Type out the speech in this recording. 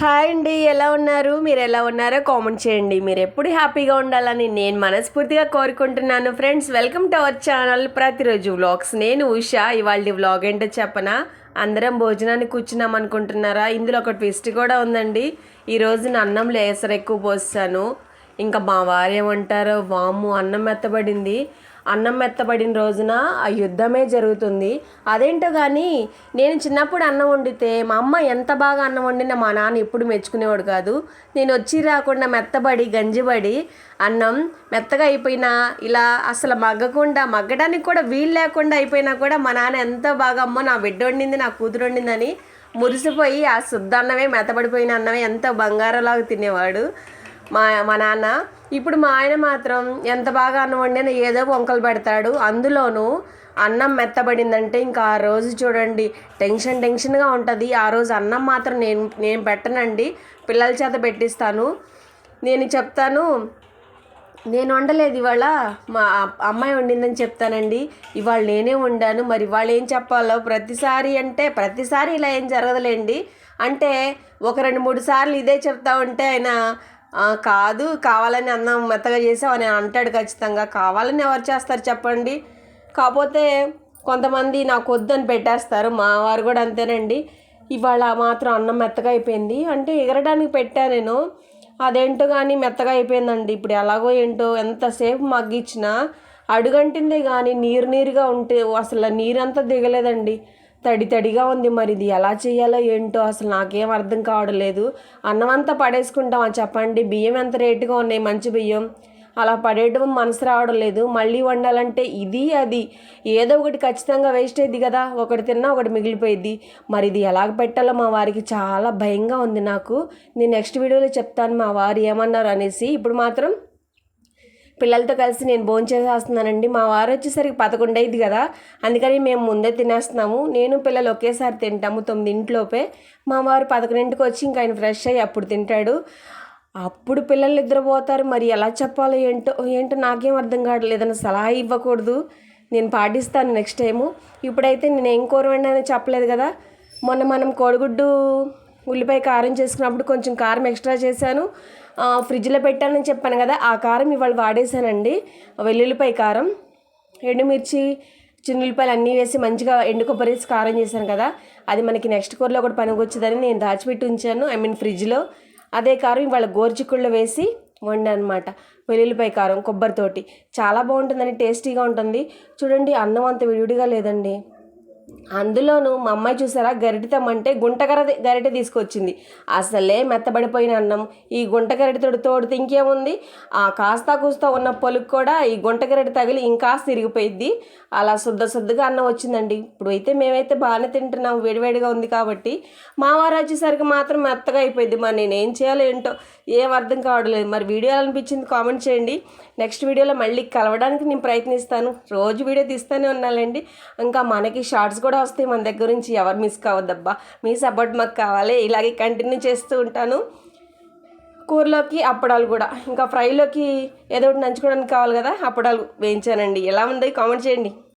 Hi అండి ఎలా ఉన్నారు? మీరు ఎలా ఉన్నారో కామెంట్ చేయండి. మీరు ఎప్పుడు హ్యాపీగా ఉండాలని నేను మనస్ఫూర్తిగా కోరుకుంటున్నాను. Friends welcome to our channel. ప్రతిరోజు వ్లాగ్స్. నేను ఉషా. ఇవాళ వ్లాగ్ ఏంటో చెప్పనా? అందరం భోజనానికి కూర్చున్నాం అనుకుంటున్నారా? ఇందులో ఒక ట్విస్ట్ కూడా ఉందండి. ఈరోజు నా అన్నంలో ఏసరు ఎక్కువ పోస్తాను. ఇంకా మా వారు ఏమంటారో వాము అన్నం మెత్తబడింది. అన్నం మెత్తబడిన రోజున ఆ యుద్ధమే జరుగుతుంది. అదేంటో కానీ నేను చిన్నప్పుడు అన్నం వండితే మా అమ్మ ఎంత బాగా అన్నం వండినా మా నాన్న ఎప్పుడు మెచ్చుకునేవాడు కాదు. నేను వచ్చి రాకుండా మెత్తబడి గంజిబడి అన్నం మెత్తగా అయిపోయినా ఇలా అసలు మగ్గకుండా మగ్గడానికి కూడా వీలు లేకుండా అయిపోయినా కూడా మా నాన్న ఎంత బాగా అమ్మ నా బిడ్డ వండింది నా కూతురు వండిందని మురిసిపోయి ఆ శుద్ధ అన్నమే మెత్తబడిపోయిన అన్నమే ఎంత బంగారంలాగా తినేవాడు. మా మా నాన్న. ఇప్పుడు మా ఆయన మాత్రం ఎంత బాగా అన్నం వండినా ఏదో వంకలు పెడతాడు. అందులోనూ అన్నం మెత్తబడిందంటే ఇంకా ఆ రోజు చూడండి టెన్షన్ టెన్షన్గా ఉంటుంది. ఆ రోజు అన్నం మాత్రం నేను నేను పెట్టనండి. పిల్లల చేత పెట్టిస్తాను. నేను చెప్తాను నేను వండలేదు ఇవాళ. మా అమ్మాయి వండిందని చెప్తానండి. ఇవాళ నేనే వండాను. మరి ఇవాళ ఏం చెప్పాలో ప్రతిసారి అంటే ప్రతిసారి ఇలా ఏం జరగదులేండి. అంటే ఒక రెండు మూడు సార్లు ఇదే చెప్తా ఉంటే ఆయన కాదు కావాలని అన్నం మెత్తగా చేసావు అని అంటాడు ఖచ్చితంగా. కావాలని ఎవరు చేస్తారు చెప్పండి. కాకపోతే కొంతమంది నాకు వద్దని పెట్టేస్తారు. మా వారు కూడా అంతేనండి. ఇవాళ మాత్రం అన్నం మెత్తగా అయిపోయింది. అంటే ఎగరడానికి పెట్టా నేను. అదేంటో కానీ మెత్తగా అయిపోయిందండి. ఇప్పుడు ఎలాగో ఏంటో ఎంతసేపు మగ్గిచ్చినా అడుగంటిందే కానీ నీరు నీరుగా ఉంటే అసలు నీరంతా దిగలేదండి. తడి తడిగా ఉంది మరి ఇది ఎలా చేయాలో ఏంటో అసలు నాకేం అర్థం కావడం లేదు అన్నం అంతా పడేసుకుంటామా చెప్పండి బియ్యం ఎంత రేటుగా ఉన్నాయి? మంచి బియ్యం. అలా పడేయడం మనసు రావడం లేదు. మళ్ళీ వండాలంటే ఇది అది. ఏదో ఒకటి ఖచ్చితంగా వేస్ట్ అయింది కదా. ఒకటి తిన్నా ఒకటి మిగిలిపోయింది మరి ఇది ఎలాగ పెట్టాలో మా వారికి చాలా భయంగా ఉంది నాకు. నేను నెక్స్ట్ వీడియోలో చెప్తాను మా వారు ఏమన్నారు అనేసి. ఇప్పుడు మాత్రం పిల్లలతో కలిసి నేను భోజనం చేసేస్తున్నానండి. మా వారు వచ్చేసరికి పదకొండు అయింది కదా. అందుకని మేము ముందే తినేస్తున్నాము. నేను పిల్లలు ఒకేసారి తింటాము తొమ్మిదింటిలోపే. మా వారు పదకొండింటికి వచ్చి ఇంకా ఆయన ఫ్రెష్ అయ్యి అప్పుడు తింటాడు. అప్పుడు పిల్లలు నిద్రపోతారు. మరి ఎలా చెప్పాలో ఏంటో ఏంటో నాకేం అర్థం కావట్లేదు సలహా ఇవ్వకూడదు. నేను పాటిస్తాను నెక్స్ట్ టైము. ఇప్పుడైతే నేను ఏం కోరవండి చెప్పలేదు కదా. మొన్న మనం కోడిగుడ్డు ఉల్లిపాయ కారం చేసుకున్నప్పుడు కొంచెం కారం ఎక్స్ట్రా చేశాను. ఫ్రిడ్జ్లో పెట్టానని చెప్పాను కదా ఆ కారం ఇవాళ వాడేశానండి. వెల్లుల్లిపాయ కారం ఎండుమిర్చి చిన్నుల్లిపాయలు అన్నీ వేసి మంచిగా ఎండు కొబ్బరి వేసి కారం చేశాను కదా అది మనకి నెక్స్ట్ కూరలో కూడా పనికొచ్చిందని నేను దాచిపెట్టి ఉంచాను ఐ మీన్ ఫ్రిడ్జ్లో. అదే కారం ఇవాళ గోరుచిక్కుళ్ళు వేసి వండనమాట వెల్లుల్లిపాయ కారం కొబ్బరితోటి. చాలా బాగుంటుందని టేస్టీగా ఉంటుంది. చూడండి అన్నం అంత విడివిడిగా లేదండి. అందులోనూ మా అమ్మాయి చూసారా? గరిటె తెమ్మంటే గుంటగర గరిటె తీసుకొచ్చింది. అసలే మెత్తబడిపోయిన అన్నం. ఈ గుంట గరిటెతోడు తోడితే ఇంకేముంది? ఆ కాస్తా కూస్తా ఉన్న పలుకు కూడా ఈ గుంట గరిటె తగిలి ఇంకా తిరిగిపోయిద్ది అలా శుద్ధ శుద్ధగా అన్నం వచ్చిందండి. ఇప్పుడు అయితే మేమైతే బాగానే తింటున్నాం. వేడివేడిగా ఉంది కాబట్టి. మావారు వచ్చేసరికి మాత్రం మెత్తగా అయిపోయింది మరి నేనేం చేయాలో ఏంటో ఏం అర్థం కావడలేదు మరి వీడియో అనిపించింది కామెంట్ చేయండి. నెక్స్ట్ వీడియోలో మళ్ళీ కలవడానికి నేను ప్రయత్నిస్తాను. రోజు వీడియో తీస్తూనే ఉన్నానండి. ఇంకా మనకి షార్ట్స్ కూడా వస్తాయి మన దగ్గర నుంచి ఎవరు మిస్ కావద్దబ్బా. మీ సపోర్ట్ మాకు కావాలి. ఇలాగే కంటిన్యూ చేస్తూ ఉంటాను. కూరలోకి అప్పడాలు కూడా. ఇంకా ఫ్రైలోకి ఏదో ఒకటి నంచుకోవడానికి కావాలి కదా అప్పడాలు వేయించానండి. ఎలా ఉంది? కామెంట్ చేయండి.